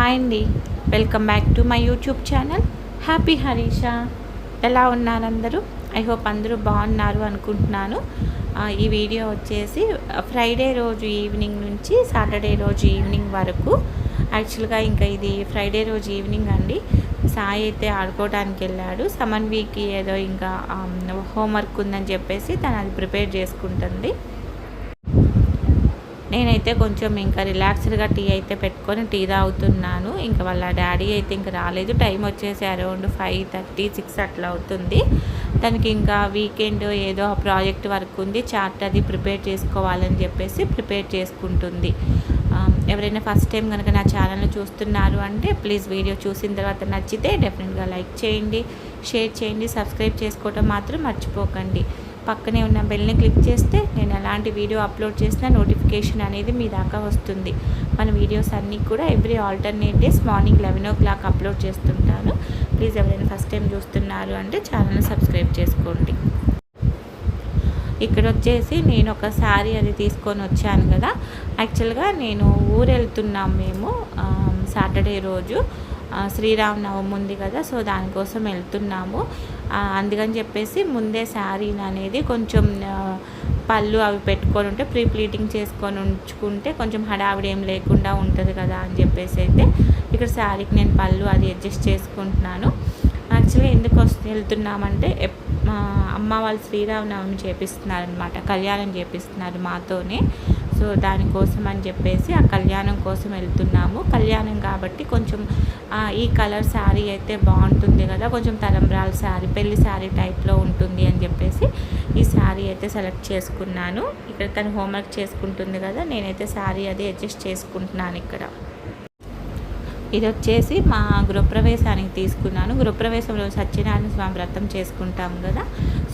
Hi అండి. Welcome back to my YouTube channel happy Harisha ఎలా ఉన్నారు అందరూ ఐ హోప్ అందరూ బాగున్నారు అనుకుంటున్నాను. ఈ వీడియో వచ్చేసి ఫ్రైడే రోజు ఈవినింగ్ నుంచి సాటర్డే రోజు ఈవినింగ్ వరకు. యాక్చువల్గా ఇంకా ఇది ఫ్రైడే రోజు ఈవినింగ్ అండి. సాయి అయితే ఆడుకోవడానికి వెళ్ళాడు. సమన్ వీక్కి ఏదో ఇంకా హోంవర్క్ ఉందని చెప్పేసి తను అది ప్రిపేర్ చేసుకుంటుంది. నేనైతే కొంచెం ఇంకా రిలాక్స్డ్గా టీ అయితే పెట్టుకొని టీ తాగుతున్నాను. ఇంకా వాళ్ళ డాడీ అయితే ఇంకా రాలేదు. టైం వచ్చేసి అరౌండ్ ఫైవ్ థర్టీ సిక్స్ అట్లా అవుతుంది. తనకి ఇంకా వీకెండ్ ఏదో ప్రాజెక్ట్ వర్క్ ఉంది. చార్ట్ అది ప్రిపేర్ చేసుకోవాలని చెప్పేసి ప్రిపేర్ చేసుకుంటుంది. Um, ఎవరైనా ఫస్ట్ టైం కనుక నా ఛానల్ చూస్తున్నారు అంటే ప్లీజ్ వీడియో చూసిన తర్వాత నచ్చితే డెఫినెట్గా లైక్ చేయండి షేర్ చేయండి సబ్స్క్రైబ్ చేసుకోవటం మాత్రం మర్చిపోకండి. పక్కనే ఉన్న బెల్ని క్లిక్ చేస్తే నేను ఎలాంటి వీడియో అప్లోడ్ చేసినా నోటిఫికేషన్ అనేది మీ దాకా వస్తుంది. మన వీడియోస్ అన్నీ కూడా every alternate days morning eleven o'clock upload చేస్తుంటాను. ప్లీజ్ ఎవరైనా ఫస్ట్ టైం చూస్తున్నారు అంటే ఛానల్ని సబ్స్క్రైబ్ చేసుకోండి. ఇక్కడ వచ్చేసి నేను ఒక శారీ అది తీసుకొని వచ్చాను కదా. యాక్చువల్గా నేను ఊరు వెళ్తున్నాం మేము సాటర్డే రోజు. శ్రీరామనవమి ఉంది కదా సో దానికోసం వెళ్తున్నాము. అందుకని చెప్పేసి ముందే శారీ అనేది కొంచెం పళ్ళు అవి పెట్టుకొని ఉంటే ప్రీ ప్లీటింగ్ చేసుకొని ఉంచుకుంటే కొంచెం హడావిడి ఏం లేకుండా ఉంటుంది కదా అని చెప్పేసి అయితే ఇక్కడ శారీకి నేను పళ్ళు అది అడ్జస్ట్ చేసుకుంటున్నాను. యాక్చువల్గా ఎందుకు వస్తు వెళ్తున్నామంటే అమ్మ వాళ్ళు శ్రీరామనవమి చేపిస్తున్నారు అనమాట కళ్యాణం చేపిస్తున్నారు మాతోనే. సో దానికోసం అని చెప్పేసి ఆ కళ్యాణం కోసం వెళ్తున్నాము. కళ్యాణం కాబట్టి కొంచెం ఈ కలర్ శారీ అయితే బాగుంటుంది కదా కొంచెం తలంబ్రాల శారీ పెళ్ళి శారీ టైప్లో ఉంటుంది అని చెప్పేసి ఈ శారీ అయితే సెలెక్ట్ చేసుకున్నాను. ఇక్కడ తను హోంవర్క్ చేసుకుంటుంది కదా నేనైతే శారీ అది అడ్జస్ట్ చేసుకుంటున్నాను ఇక్కడ. ఇది వచ్చేసి మా గృహప్రవేశానికి తీసుకున్నాను. గృహప్రవేశంలో సత్యనారాయణ స్వామి వ్రతం చేసుకుంటాం కదా.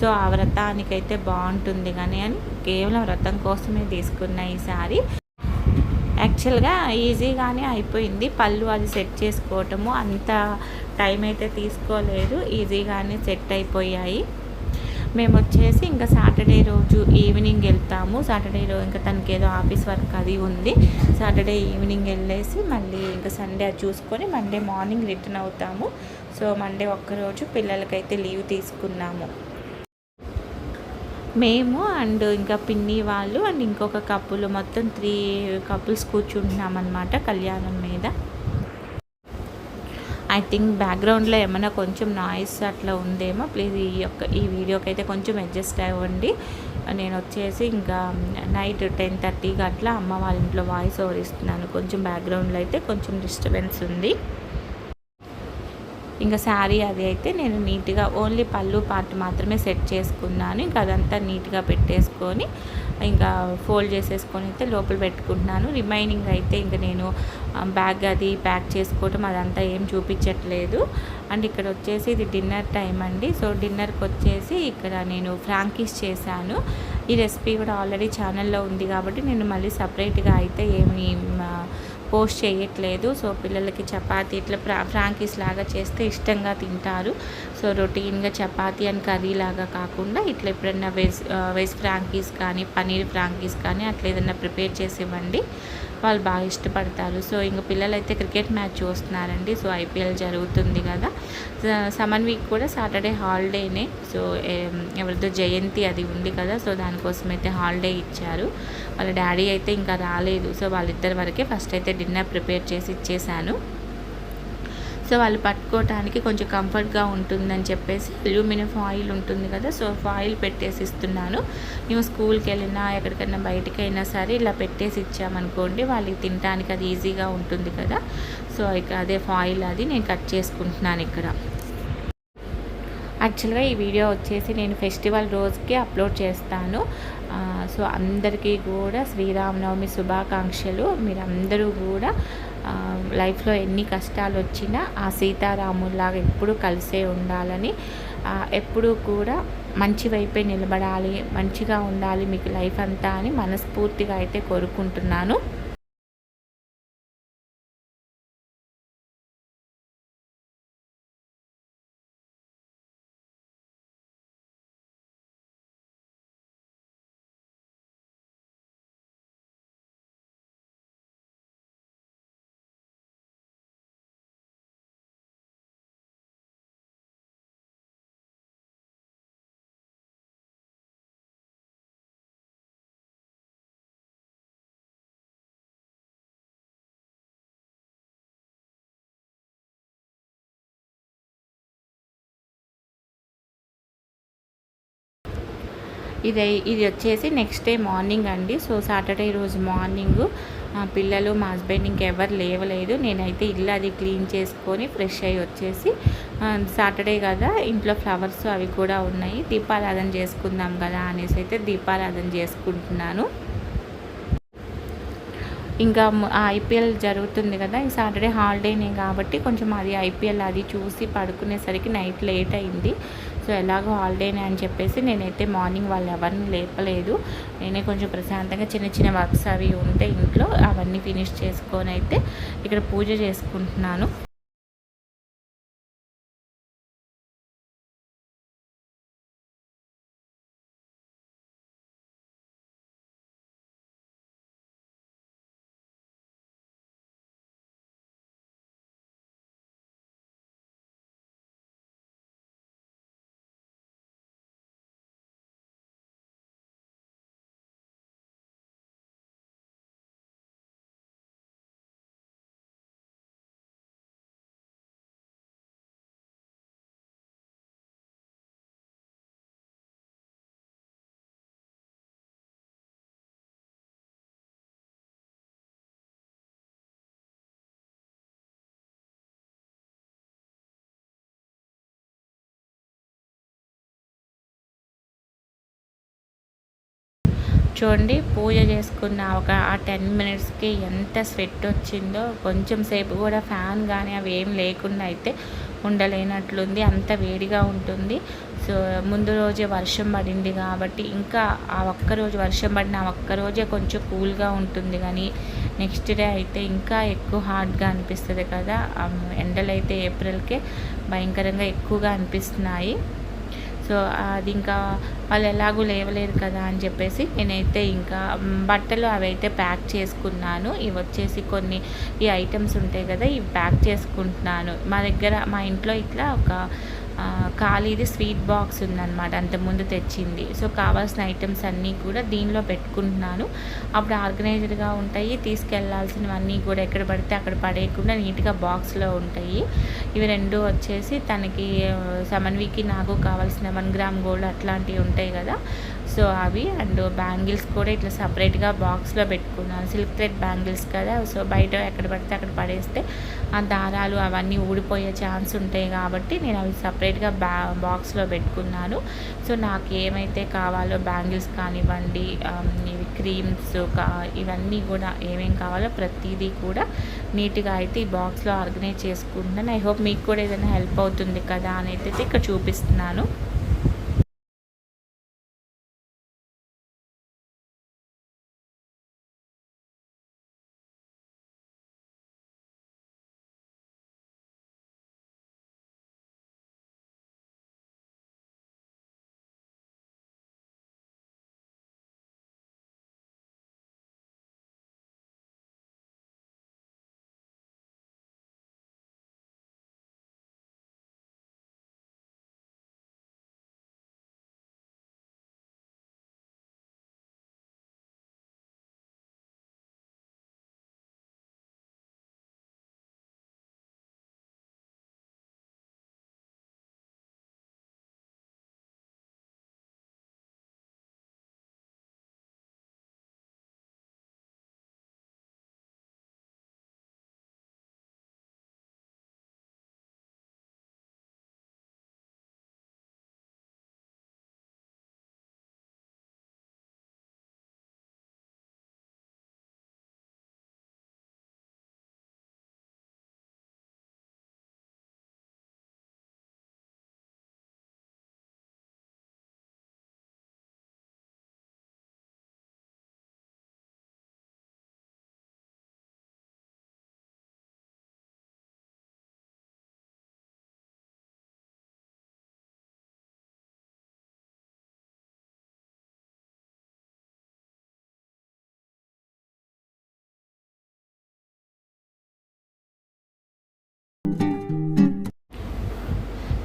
సో ఆ వ్రతానికైతే బాగుంటుంది కానీ అని కేవలం వ్రతం కోసమే తీసుకున్న ఈ సారీ. యాక్చువల్గా ఈజీగానే అయిపోయింది. పళ్ళు అది సెట్ చేసుకోవటము అంత టైం అయితే తీసుకోలేదు. ఈజీగానే సెట్ అయిపోయాయి. మేము వచ్చేసి ఇంకా సాటర్డే రోజు ఈవినింగ్ వెళ్తాము. సాటర్డే రోజు ఇంకా తనకి ఏదో ఆఫీస్ వర్క్ అది ఉంది. సాటర్డే ఈవినింగ్ వెళ్ళేసి మళ్ళీ ఇంకా సండే అది చూసుకొని మండే మార్నింగ్ రిటర్న్ అవుతాము. సో మండే ఒక్కరోజు పిల్లలకైతే లీవ్ తీసుకున్నాము. మేము అండ్ ఇంకా పిన్ని వాళ్ళు అండ్ ఇంకొక కప్పులు మొత్తం త్రీ కపుల్స్ కూర్చుంటున్నాం అనమాట కళ్యాణం మీద. ఐ థింక్ బ్యాక్గ్రౌండ్లో ఏమైనా కొంచెం నాయిస్ అట్లా ఉందేమో ప్లీజ్ ఈ యొక్క ఈ వీడియోకి అయితే కొంచెం అడ్జస్ట్ అవ్వండి. నేను వచ్చేసి ఇంకా నైట్ టెన్ థర్టీకి అట్లా అమ్మ వాళ్ళ ఇంట్లో వాయిస్ ఓవర్ ఇస్తున్నాను. కొంచెం బ్యాక్గ్రౌండ్లో అయితే కొంచెం డిస్టర్బెన్స్ ఉంది. ఇంకా శారీ అది అయితే నేను నీట్గా ఓన్లీ పళ్ళు పార్ట్ మాత్రమే సెట్ చేసుకున్నాను. ఇంకా అదంతా నీట్గా పెట్టేసుకొని ఇంకా ఫోల్డ్ చేసేసుకొని అయితే లోపల పెట్టుకుంటున్నాను. రిమైనింగ్ అయితే ఇంకా నేను బ్యాగ్ అది ప్యాక్ చేసుకోవటం అదంతా ఏం చూపించట్లేదు. అండ్ ఇక్కడ వచ్చేసి ఇది డిన్నర్ టైం అండి. సో డిన్నర్కి వచ్చేసి ఇక్కడ నేను ఫ్రాంకీస్ చేశాను. ఈ రెసిపీ కూడా ఆల్రెడీ ఛానల్లో ఉంది కాబట్టి నేను మళ్ళీ సపరేట్గా అయితే ఏమి పోస్ట్ చేయట్లేదు. సో పిల్లలకి చపాతీ ఇట్లా ఫ్రా ఫ్రాంకీస్ లాగా చేస్తే ఇష్టంగా తింటారు. సో రొటీన్గా చపాతీ అండ్ కర్రీ లాగా కాకుండా ఇట్లా ఎప్పుడన్నా వెజ్ వెజ్ ఫ్రాంకీస్ కానీ పనీర్ ఫ్రాంకీస్ కానీ అట్లా ఏదన్నా ప్రిపేర్ చేసి ఇవ్వండి వాళ్ళు బాగా ఇష్టపడతారు. సో ఇంక పిల్లలైతే క్రికెట్ మ్యాచ్ చూస్తున్నారండి. సో ఐపీఎల్ జరుగుతుంది కదా. స- సమన్ వీక్ కూడా సాటర్డే హాలిడేనే. సో ఎవరిదో జయంతి అది ఉంది కదా. సో దానికోసం అయితే హాలిడే ఇచ్చారు. వాళ్ళ డాడీ అయితే ఇంకా రాలేదు. సో వాళ్ళిద్దరి వరకే ఫస్ట్ అయితే డిన్నర్ ప్రిపేర్ చేసి ఇచ్చేసాను. సో వాళ్ళు పట్టుకోవటానికి కొంచెం కంఫర్ట్గా ఉంటుందని చెప్పేసి అల్యూమినియం ఫాయిల్ ఉంటుంది కదా సో ఫాయిల్ పెట్టేసి ఇస్తున్నాను. మేము స్కూల్కి వెళ్ళినా ఎక్కడికైనా బయటికి అయినా సరే ఇలా పెట్టేసి ఇచ్చామనుకోండి వాళ్ళకి తినడానికి అది ఈజీగా ఉంటుంది కదా. సో ఇక అదే ఫాయిల్ అది నేను కట్ చేసుకుంటున్నాను ఇక్కడ. యాక్చువల్గా ఈ వీడియో వచ్చేసి నేను ఫెస్టివల్ రోజుకి అప్లోడ్ చేస్తాను. సో అందరికీ కూడా శ్రీరామనవమి శుభాకాంక్షలు. మీరందరూ కూడా లైఫ్లో ఎన్ని కష్టాలు వచ్చినా ఆ సీతారాముల్లాగా ఎప్పుడూ కలిసే ఉండాలని ఎప్పుడూ కూడా మంచి వైపే నిలబడాలి మంచిగా ఉండాలి మీకు లైఫ్ అంతా అని మనస్ఫూర్తిగా అయితే కోరుకుంటున్నాను. ఇది ఇది వచ్చేసి నెక్స్ట్ డే మార్నింగ్ అండి. సో సాటర్డే రోజు మార్నింగ్ పిల్లలు మా హస్బెండ్ ఇంకెవరు లేవలేదు. నేనైతే ఇల్లు అది క్లీన్ చేసుకొని ఫ్రెష్ అయ్యి వచ్చేసి సాటర్డే కదా ఇంట్లో ఫ్లవర్స్ అవి కూడా ఉన్నాయి. దీపారాధన చేసుకుందాం కదా అనేసి అయితే దీపారాధన చేసుకుంటున్నాను. ఇంకా ఐపీఎల్ జరుగుతుంది కదా ఈ సాటర్డే హాలిడేనే కాబట్టి కొంచెం అది ఐపీఎల్ అది చూసి పడుకునేసరికి నైట్ లేట్ అయింది. సో ఎలాగో హాలిడేనే అని చెప్పేసి నేనైతే మార్నింగ్ వాళ్ళు ఎవరిని లేపలేదు. నేనే కొంచెం ప్రశాంతంగా చిన్న చిన్న వర్క్స్ అవి ఉంటే ఇంట్లో అవన్నీ ఫినిష్ చేసుకొని అయితే ఇక్కడ పూజ చేసుకుంటున్నాను. చూడండి పూజ చేసుకున్న ఒక ఆ టెన్ మినిట్స్కి ఎంత స్వెట్ వచ్చిందో కొంచెం సేపు కూడా ఫ్యాన్ కానీ అవి ఏం లేకుండా అయితే ఉండలేనట్లుంది. అంత వేడిగా ఉంటుంది. సో ముందు రోజే వర్షం పడింది కాబట్టి ఇంకా ఆ ఒక్కరోజు వర్షం పడిన ఆ ఒక్కరోజే కొంచెం కూల్గా ఉంటుంది. కానీ నెక్స్ట్ డే అయితే ఇంకా ఎక్కువ హార్డ్గా అనిపిస్తుంది కదా. ఎండలు అయితే ఏప్రిల్కే భయంకరంగా ఎక్కువగా అనిపిస్తున్నాయి. సో అది ఇంకా వాళ్ళు ఎలాగూ లేవలేరు కదా అని చెప్పేసి నేనైతే ఇంకా బట్టలు అవైతే ప్యాక్ చేసుకున్నాను. ఇవి వచ్చేసి కొన్ని ఈ ఐటమ్స్ ఉంటాయి కదా ఇవి ప్యాక్ చేసుకుంటున్నాను. మా దగ్గర మా ఇంట్లో ఇట్లా ఒక ఖాళీది స్వీట్ బాక్స్ ఉందన్నమాట అంతకుముందు తెచ్చింది. సో కావాల్సిన ఐటమ్స్ అన్నీ కూడా దీనిలో పెట్టుకుంటున్నాను. అప్పుడు ఆర్గనైజ్డ్గా ఉంటాయి తీసుకెళ్ళాల్సినవన్నీ కూడా ఎక్కడ పడితే అక్కడ పడేయకుండా నీట్గా బాక్స్లో ఉంటాయి. ఇవి రెండు వచ్చేసి తనకి సమన్వికి నాకు కావాల్సిన వన్ గ్రామ్ గోల్డ్ అట్లాంటివి ఉంటాయి కదా. సో అవి అండ్ బ్యాంగిల్స్ కూడా ఇట్లా సపరేట్గా బాక్స్లో పెట్టుకున్నాను. సిల్క్ థ్రెడ్ బ్యాంగిల్స్ కదా. సో బయట ఎక్కడ పడితే అక్కడ పడేస్తే ఆ దారాలు అవన్నీ ఊడిపోయే ఛాన్స్ ఉంటాయి కాబట్టి నేను అవి సపరేట్గా బ్యా బాక్స్లో పెట్టుకున్నాను. సో నాకు ఏమైతే కావాలో బ్యాంగిల్స్ కానివ్వండి ఇవి క్రీమ్స్ కా ఇవన్నీ కూడా ఏమేమి కావాలో ప్రతిదీ కూడా నీట్గా అయితే ఈ బాక్స్లో ఆర్గనైజ్ చేసుకుంటున్నాను. ఐ హోప్ మీకు కూడా ఏదైనా హెల్ప్ అవుతుంది కదా అని అయితే ఇక్కడ చూపిస్తున్నాను.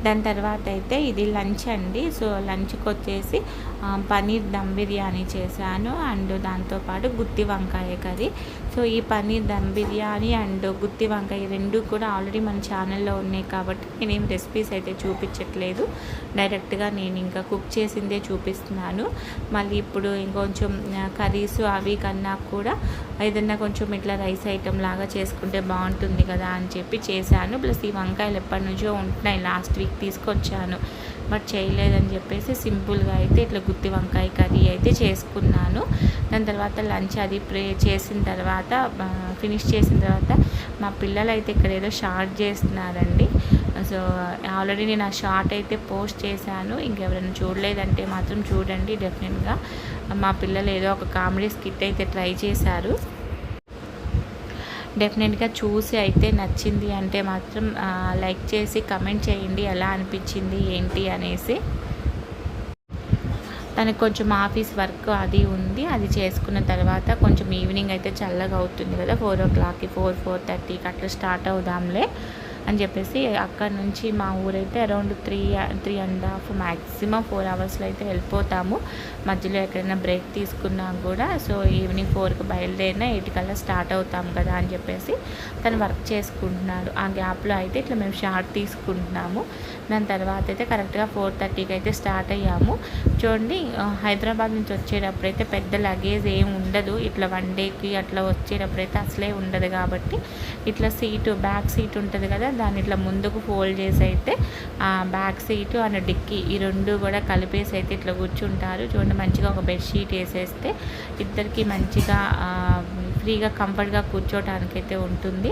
దాని తర్వాత అయితే ఇది లంచ్ అండి. సో లంచ్కి వచ్చేసి పనీర్ దమ్ బిర్యానీ చేశాను. అండ్ దాంతోపాటు గుత్తి వంకాయ కర్రీ. సో ఈ పన్నీర్ దమ్ బిర్యానీ అండ్ గుత్తి వంకాయ రెండు కూడా ఆల్రెడీ మన ఛానల్లో ఉన్నాయి కాబట్టి నేనేం రెసిపీస్ అయితే చూపించట్లేదు. డైరెక్ట్గా నేను ఇంకా కుక్ చేసిందే చూపిస్తున్నాను. మళ్ళీ ఇప్పుడు ఇంకొంచెం కర్రీస్ అవి కన్నా కూడా ఏదన్నా కొంచెం ఇట్లా రైస్ ఐటెం లాగా చేసుకుంటే బాగుంటుంది కదా అని చెప్పి చేశాను. ప్లస్ ఈ వంకాయలు ఎప్పటి నుంచో ఉంటున్నాయి. లాస్ట్ వీక్ తీసుకొచ్చాను. బట్ చేయలేదని చెప్పేసి సింపుల్గా అయితే ఇట్లా గుత్తి వంకాయ కర్రీ అయితే చేసుకున్నాను. దాని తర్వాత లంచ్ అది ప్రే చేసిన తర్వాత ఫినిష్ చేసిన తర్వాత మా పిల్లలు అయితే ఇక్కడ ఏదో షార్ట్ చేస్తున్నారండి. సో ఆల్రెడీ నేను ఆ షార్ట్ అయితే పోస్ట్ చేశాను. ఇంకెవరైనా చూడలేదంటే మాత్రం చూడండి డెఫినెట్గా. మా పిల్లలు ఏదో ఒక కామెడీ స్కిట్ అయితే ట్రై చేశారు. డెఫినెట్గా చూసి అయితే నచ్చింది అంటే మాత్రం లైక్ చేసి కమెంట్ చేయండి ఎలా అనిపించింది ఏంటి అనేసి. తనకు కొంచెం ఆఫీస్ వర్క్ అది ఉంది అది చేసుకున్న తర్వాత కొంచెం ఈవినింగ్ అయితే చల్లగా అవుతుంది కదా ఫోర్ ఓ క్లాక్కి ఫోర్ ఫోర్ థర్టీకి అట్లా స్టార్ట్ అవుదాంలే. అని చెప్పేసి అక్కడ నుంచి మా ఊరైతే around three three and half maximum four అవర్స్లో అయితే వెళ్ళిపోతాము. మధ్యలో ఎక్కడైనా బ్రేక్ తీసుకున్నా కూడా సో ఈవినింగ్ ఫోర్కి బయలుదేరినా ఎయిట్ కల్లా స్టార్ట్ అవుతాం కదా అని చెప్పేసి తను వర్క్ చేసుకుంటున్నాడు. ఆ గ్యాప్లో అయితే ఇట్లా మేము షార్ట్ తీసుకుంటున్నాము. దాని తర్వాత అయితే కరెక్ట్గా ఫోర్ థర్టీకి అయితే స్టార్ట్ అయ్యాము. చూడండి హైదరాబాద్ నుంచి వచ్చేటప్పుడు అయితే పెద్ద లగేజ్ ఏం ఉండదు. ఇట్లా వన్ డేకి అట్లా వచ్చేటప్పుడు అయితే అసలే ఉండదు కాబట్టి ఇట్లా సీటు బ్యాక్ సీట్ ఉంటుంది కదా దాన్ని ఇట్లా ముందుకు ఫోల్డ్ చేసి అయితే బ్యాక్ సీటు అండ్ డిక్కీ ఈ రెండు కూడా కలిపేసి అయితే ఇట్లా కూర్చుంటారు. చూడండి మంచిగా ఒక బెడ్షీట్ వేసేస్తే ఇద్దరికి మంచిగా ఫ్రీగా కంఫర్ట్గా కూర్చోవడానికి అయితే ఉంటుంది.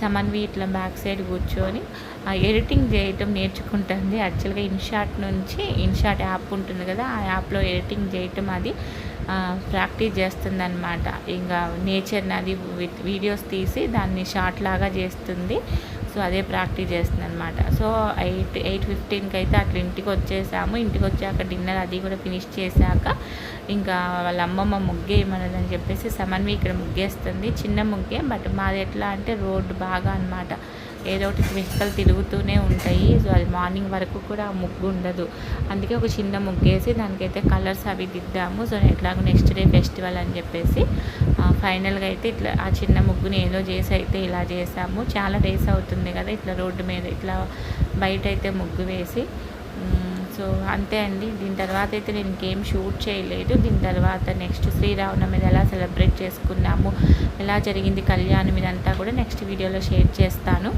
సమన్వి ఇట్లా బ్యాక్ సైడ్ కూర్చొని ఎడిటింగ్ చేయటం నేర్చుకుంటుంది. యాక్చువల్గా ఇన్షాట్ నుంచి ఇన్షాట్ యాప్ ఉంటుంది కదా ఆ యాప్లో ఎడిటింగ్ చేయటం అది ప్రాక్టీస్ చేస్తుంది అనమాట ఇంకా నేచర్ని అది వీడియోస్ తీసి దాన్ని షార్ట్ లాగా చేస్తుంది. సో అదే ప్రాక్టీస్ చేస్తుంది అనమాట సో ఎయిట్ ఎయిట్ ఫిఫ్టీన్కి అయితే అట్లా ఇంటికి వచ్చేసాము ఇంటికి వచ్చాక డిన్నర్ అది కూడా ఫినిష్ చేశాక ఇంకా వాళ్ళ అమ్మమ్మ ముగ్గేయమన్నదని చెప్పేసి సమన్వి ఇక్కడ ముగ్గేస్తుంది. చిన్న ముగ్గే బట్ మాది ఎట్లా అంటే రోడ్డు బాగా అనమాట ఏదో ఒకటి వెహికల్ తిరుగుతూనే ఉంటాయి. సో అది మార్నింగ్ వరకు కూడా ఆ ముగ్గు ఉండదు. అందుకే ఒక చిన్న ముగ్గేసి దానికైతే కలర్స్ అవి దిద్దాము. సో ఎట్లాగో నెక్స్ట్ డే ఫెస్టివల్ అని చెప్పేసి ఫైనల్గా అయితే ఇట్లా ఆ చిన్న ముగ్గుని ఏదో చేసి అయితే ఇలా చేసాము. చాలా డేస్ అవుతుంది కదా ఇట్లా రోడ్డు మీద ఇట్లా బయట అయితే ముగ్గు వేసి సో అంతే అండి. దీని తర్వాత అయితే నేను ఇంకేం షూట్ చేయలేదు. దీని తర్వాత నెక్స్ట్ శ్రీరామనవమి ఎలా సెలబ్రేట్ చేసుకున్నాము ఎలా జరిగింది కళ్యాణం ఇదంతా కూడా నెక్స్ట్ వీడియోలో షేర్ చేస్తాను.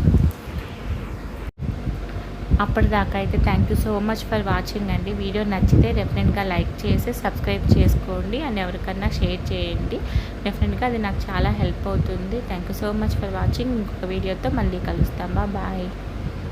అప్పటిదాకా అయితే thank you so much for watching అండి. వీడియో నచ్చితే డెఫినెట్గా లైక్ చేసి సబ్స్క్రైబ్ చేసుకోండి అండ్ ఎవరికన్నా షేర్ చేయండి. డెఫినెట్గా అది నాకు చాలా హెల్ప్ అవుతుంది. Thank you so much for watching. ఇంకొక వీడియోతో మళ్ళీ కలుస్తాం. బాయ్